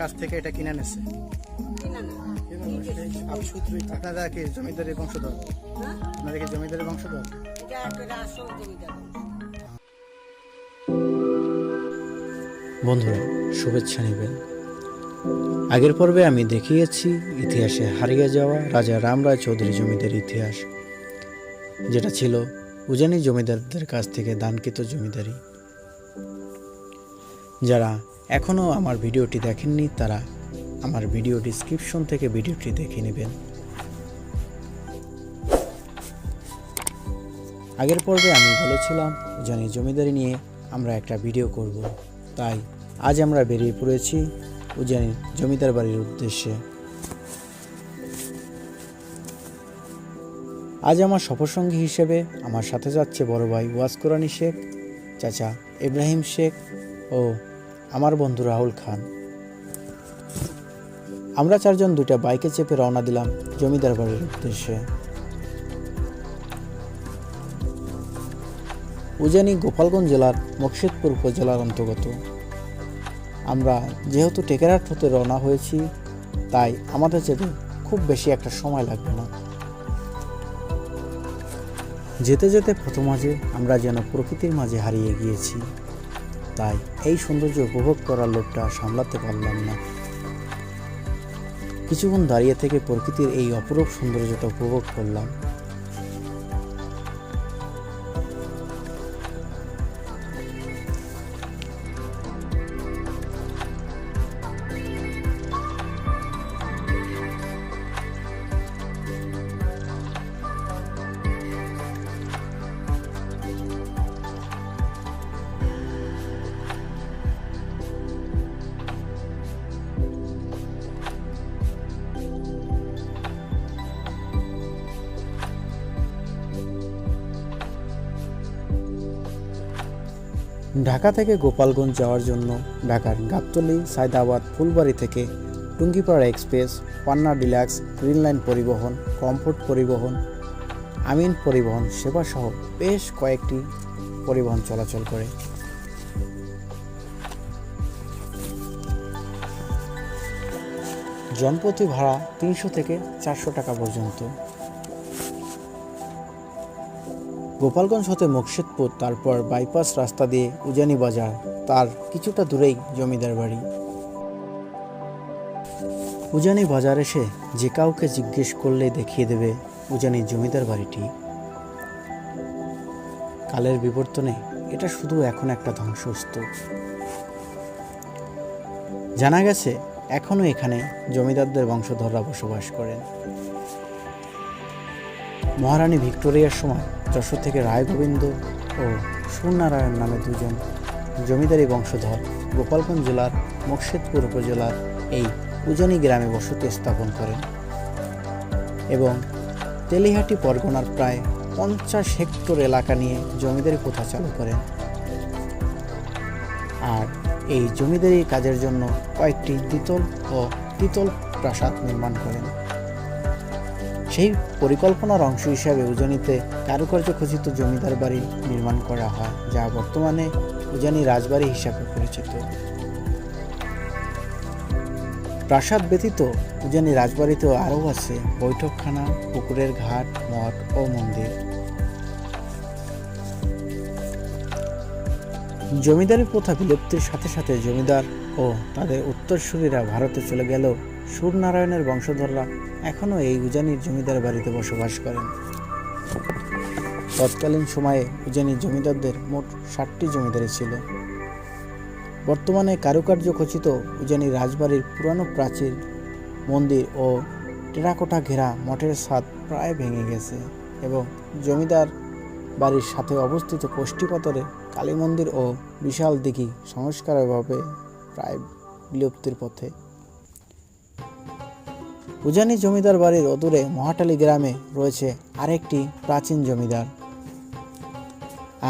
কাছ থেকে এটা কিনে নিচ্ছে আপনারা কি জমিদারের বংশধর? আপনারা কি জমিদারের বংশধর? বন্ধুরা, শুভেচ্ছা নেবেন। আগের পর্বে আমি দেখিয়েছি ইতিহাসে হারিয়ে যাওয়া রাজা রামরায় চৌধুরী জমিদার ইতিহাস, যেটা ছিল উজানি জমিদারদের কাছ থেকে দানকৃত জমিদারি। যারা এখনও আমার ভিডিওটি দেখেননি তারা আমার ভিডিও ডিসক্রিপশন থেকে ভিডিওটি দেখে নেবেন। আগের পর্বে আমি বলেছিলাম, জানি জমিদারি নিয়ে আমরা একটা ভিডিও করব। তাই আজ আমরা বেরিয়ে পড়েছি উজানি জমিদার বাড়ির উদ্দেশ্যে। আজ আমার সফরসঙ্গী হিসেবে আমার সাথে যাচ্ছে বড় ভাই ওয়াজ কোরআনী শেখ, চাচা ইব্রাহিম শেখ ও আমার বন্ধু রাহুল খান। আমরা চারজন দুইটা বাইকে চেপে রওনা দিলাম জমিদার বাড়ির উদ্দেশ্যে। উজানি গোপালগঞ্জ জেলার মকসিদপুর উপজেলার অন্তর্গত। আমরা যেহেতু টেকেরহাট হতে রওনা হয়েছি, তাই আমাদের যেতে খুব বেশি একটা সময় লাগবে না। যেতে যেতে প্রথম মাঝে আমরা যেন প্রকৃতির মাঝে হারিয়ে গিয়েছি। তাই এই সৌন্দর্য উপভোগ করার লোকটা সামলাতে পারলাম না। কিছুক্ষণ দাঁড়িয়ে থেকে প্রকৃতির এই অপরূপ সৌন্দর্যটা উপভোগ করলাম। ঢাকা থেকে গোপালগঞ্জ যাওয়ার জন্য ঢাকার গাবতলী, সায়দাবাদ, ফুলবাড়ি থেকে Tungipara express, Panna deluxe, green line Paribahan, comfort Paribahan, Amin Paribahan সেবাসহ বেশ কয়েকটি পরিবহন চলাচল করে। জনপ্রতি ভাড়া তিনশো থেকে চারশো টাকা পর্যন্ত। গোপালগঞ্জ হতে মুর্শিদপুর তারপর বাইপাস রাস্তা দিয়ে উজানি বাজার, তার কিছুটা দূরেই জমিদার বাড়ি। উজানি বাজার এসে যে কাউকে জিজ্ঞেস করলে দেখিয়ে দেবে উজানি জমিদার বাড়িটি। কালের বিবর্তনে এটা শুধু এখন একটা ধ্বংসস্তূপ। জানা গেছে, এখনও এখানে জমিদারদের বংশধররা বসবাস করেন। মহারানী ভিক্টোরিয়ার সময় যশোর থেকে রায়গোবিন্দ ও সুরনারায়ণ নামে দুজন জমিদারি বংশধর গোপালগঞ্জ জেলার মুর্শিদপুর উপজেলার এই উজানি গ্রামে বসতি স্থাপন করেন এবং তেলিহাটি পরগনার প্রায় পঞ্চাশ হেক্টর এলাকা নিয়ে জমিদারি প্রথা চালু করেন। আর এই জমিদারি কাজের জন্য কয়েকটি দ্বিতল ও দ্বিতল প্রাসাদ নির্মাণ করেন। সেই পরিকল্পনার অংশ হিসাবে উজানিতে কারুকার্য খচিত জমিদার বাড়ি নির্মাণ করা হয়, যা বর্তমানে উজানি রাজবাড়ি হিসাবে পরিচিত। প্রাসাদ ব্যতীত উজানি রাজবাড়িতেও আরও আছে বৈঠকখানা, পুকুরের ঘাট, মঠ ও মন্দির। জমিদারি প্রথা বিলুপ্তির সাথে সাথে জমিদার ও তাদের উত্তরসূরিরা ভারতে চলে গেলেও সুরনারায়ণের বংশধররা এখনও এই উজানির জমিদার বাড়িতে বসবাস করেন। তৎকালীন সময়ে উজানির জমিদারদের মোট ষাটটি জমিদারি ছিল। বর্তমানে কারুকার্য খচিত উজানি রাজবাড়ির পুরানো প্রাচীর, মন্দির ও টেরাকোটা ঘেরা মঠের ছাদ প্রায় ভেঙে গেছে এবং জমিদার বাড়ির সাথে অবস্থিত কোষ্ঠীপাতরে কালী মন্দির ও বিশাল দিঘি সংস্কারের অভাবে প্রায় বিলুপ্তির পথে। উজানি জমিদার বাড়ির অদূরে মহাটালী গ্রামে রয়েছে আরেকটি প্রাচীন জমিদার।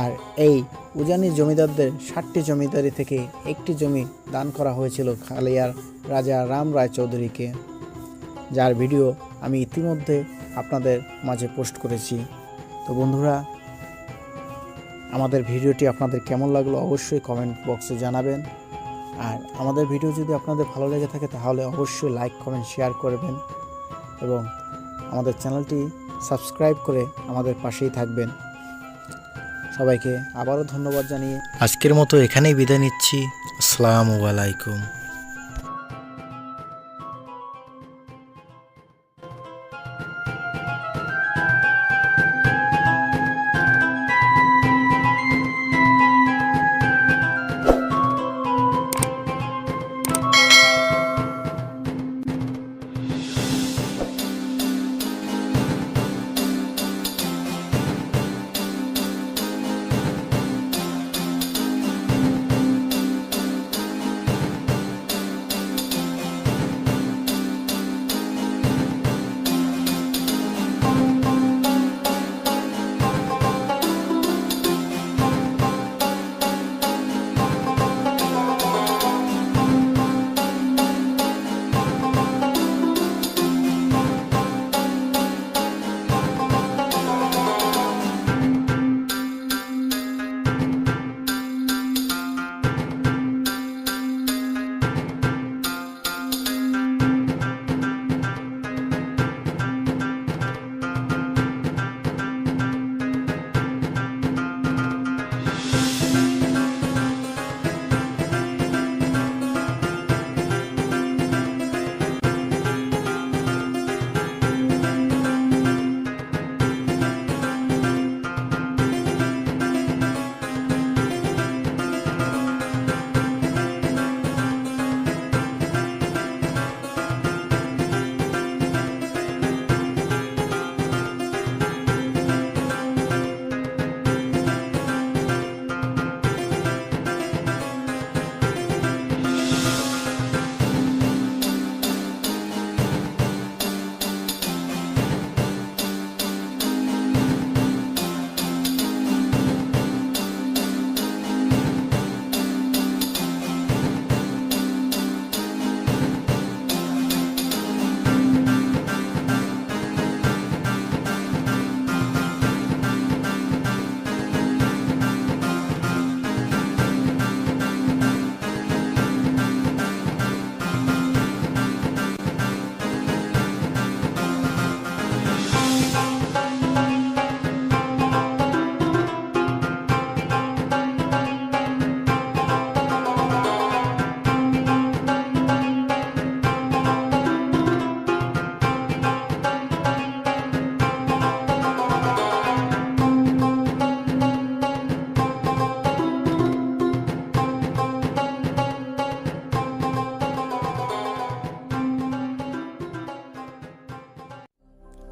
আর এই উজানি জমিদারদের ষাটটি জমিদারি থেকে একটি জমি দান করা হয়েছিল খালিয়ার রাজা রাম রায় চৌধুরীকে, যার ভিডিও আমি ইতিমধ্যে আপনাদের মাঝে পোস্ট করেছি। তো বন্ধুরা, আমাদের ভিডিওটি আপনাদের কেমন লাগল অবশ্যই কমেন্ট বক্সে জানাবেন। আর আমাদের ভিডিও যদি আপনাদের ভালো লেগে থাকে, তাহলে অবশ্যই লাইক কমেন্ট শেয়ার করবেন এবং আমাদের চ্যানেলটি সাবস্ক্রাইব করে আমাদের পাশেই থাকবেন। সবাইকে আবারও ধন্যবাদ জানিয়ে আজকের মতো এখানেই বিদায় নিচ্ছি। আসসালামু আলাইকুম।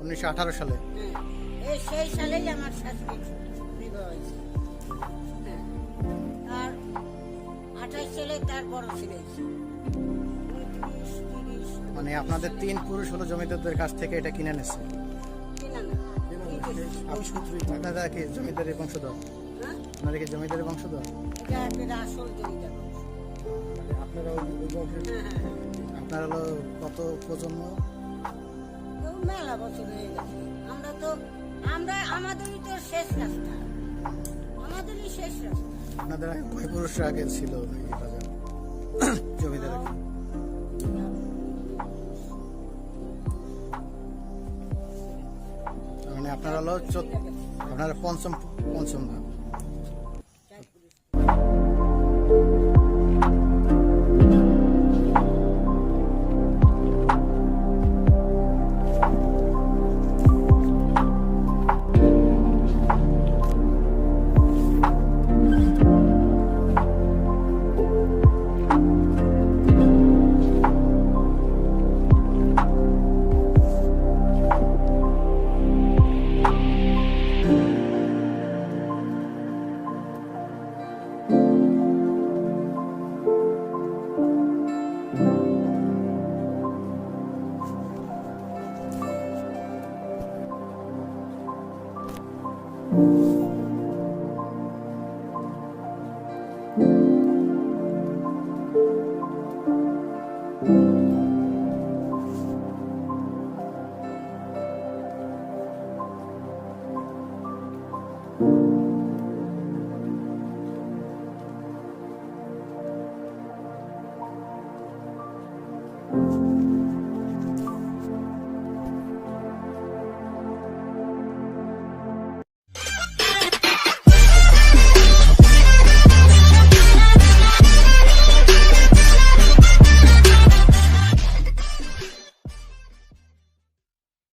উনিশশো আঠারো সালে হ্যাঁ সেই সালেই আমার শাশুড়ি হয়েছে হ্যাঁ আর আঠাশ সালে তার বড় ছেলে হয়েছে। উনত্রিশ, তিরিশ, মানে আপনাদের তিন পুরুষ হলো জমিদারদের কাছ থেকে এটা কিনে নিচ্ছে কিনা না। নিজের। আপনারা কি জমিদারের বংশধর? আপনারা কি জমিদারের বংশধর। আপনারা হ্যাঁ। আপনার হলো কত প্রজন্ম মেলা বছর হয়ে গেছে। আমরা তো, আমরা, আমাদেরই তো শেষ রাস্তা। আমাদেরই শেষ রাস্তা। আপনাদের আগে কয় পুরুষ আগে ছিল জমিদার? মানে আপনারা হলো আপনারা পঞ্চম পঞ্চম ভাগ হ্যাঁ